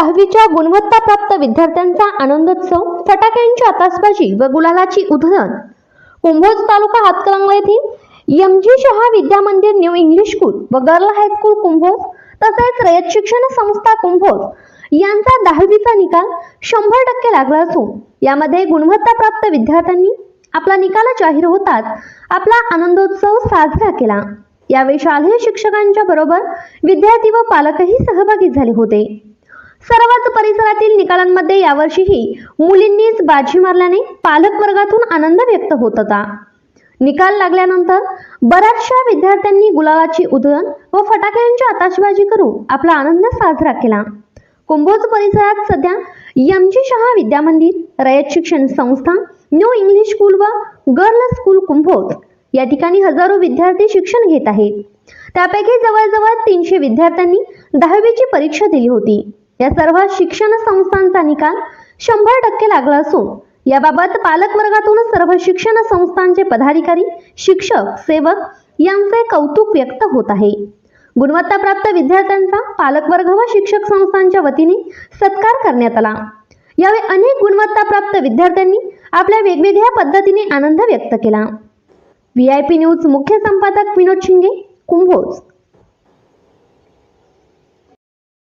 दहावीच्या गुणवत्ताप्राप्त विद्यार्थ्यांचा आनंदोत्सव फटाक्यांची आतासबाजी व गुलालाची उधळण. कुंभोज तालुका हातकलंगला येथील एम. जी. Shah Vidya Mandir new English school व गर्ल हायस्कूल कुंभोज तसेच रयत शिक्षण संस्था कुंभोज यांचा दहावीचा निकाल शंभर टक्के लागला असून यामध्ये गुणवत्ताप्राप्त विद्यार्थ्यांनी आपला निकाल जाहीर होताच आपला आनंदोत्सव साजरा केला. यावेळी शालेय शिक्षकांच्या बरोबर विद्यार्थी व पालकही सहभागी झाले होते. सर्वच परिसरातील निकालांमध्ये यावर्षीही मुलींनीच बाजी मारल्याने पालक वर्गातून आनंद व्यक्त होत होता. निकाल लागल्यानंतर बऱ्याचशा विद्यार्थ्यांनी गुलालाची उधळण व फटाक्यांची आताशबाजी करून आपला आनंद साजरा केला. कुंभोज परिसरात सध्या यमजी Shah Vidyamandir Rayat Shikshan Sanstha new English school व गर्ल स्कूल कुंभोज या ठिकाणी हजारो विद्यार्थी शिक्षण घेत आहेत. त्यापैकी जवळजवळ तीनशे विद्यार्थ्यांनी दहावीची परीक्षा दिली होती. या सर्व शिक्षण संस्थांचा निकाल शंभर टक्के लागला असून याबाबत पालकवर्गातून सर्व शिक्षण संस्थांचे पदाधिकारी शिक्षक सेवक यांचे कौतुक व्यक्त होत आहे. गुणवत्ताप्राप्त विद्यार्थ्यांचा पालकवर्ग व शिक्षक संस्थांच्या वतीने सत्कार करण्यात आला. यावेळी अनेक गुणवत्ताप्राप्त विद्यार्थ्यांनी आपल्या वेगवेगळ्या पद्धतीने आनंद व्यक्त केला. व्ही आय पी न्यूज मुख्य संपादक विनोद शिंगे कुंभोज.